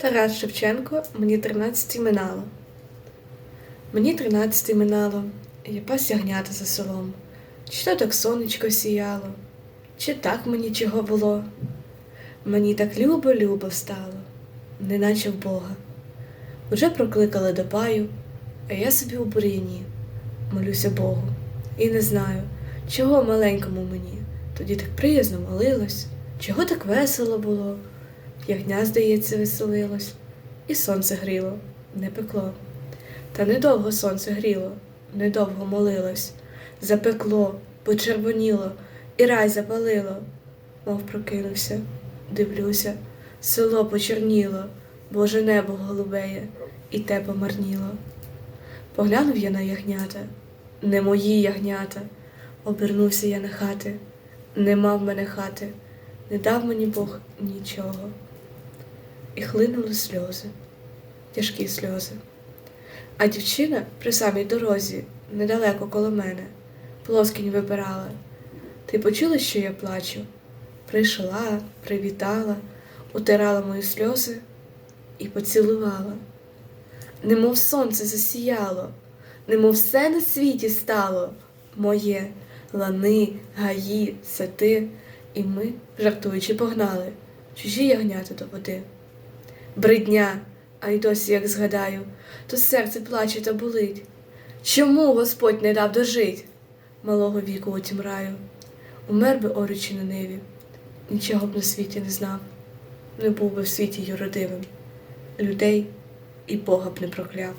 Тарас Шевченко, мені тринадцяти минало. Мені тринадцяти минало, я пас ягнята за селом. Чи то так сонечко сіяло, чи так мені чого було. Мені так любо-любо стало, неначе в Бога. Уже прокликали до паю, а я собі у бур'яні молюся Богу. І не знаю, чого маленькому мені тоді так приязно молилось, чого так весело було. Ягня, здається, веселилось, і сонце гріло, не пекло. Та недовго сонце гріло, недовго молилось, запекло, почервоніло, і рай запалило, мов прокинувся, дивлюся, село почерніло, Боже небо голубеє, і те помарніло. Поглянув я на ягнята, не мої ягнята, обернувся я на хати, нема в мене хати, не дав мені Бог нічого. І хлинули сльози, тяжкі сльози. А дівчина при самій дорозі, недалеко коло мене, плоскінь вибирала. Ти почула, що я плачу? Прийшла, привітала, утирала мої сльози і поцілувала. Немов сонце засіяло, немов все на світі стало моє, лани, гаї, сати, і ми, жартуючи, погнали чужі ягнята до води. Бридня, а й досі, як згадаю, то серце плаче та болить. Чому Господь не дав дожить малого віку у раю? Умер би орючи на ниві, нічого б на світі не знав, не був би в світі юродивим, людей і Бога б не прокляв.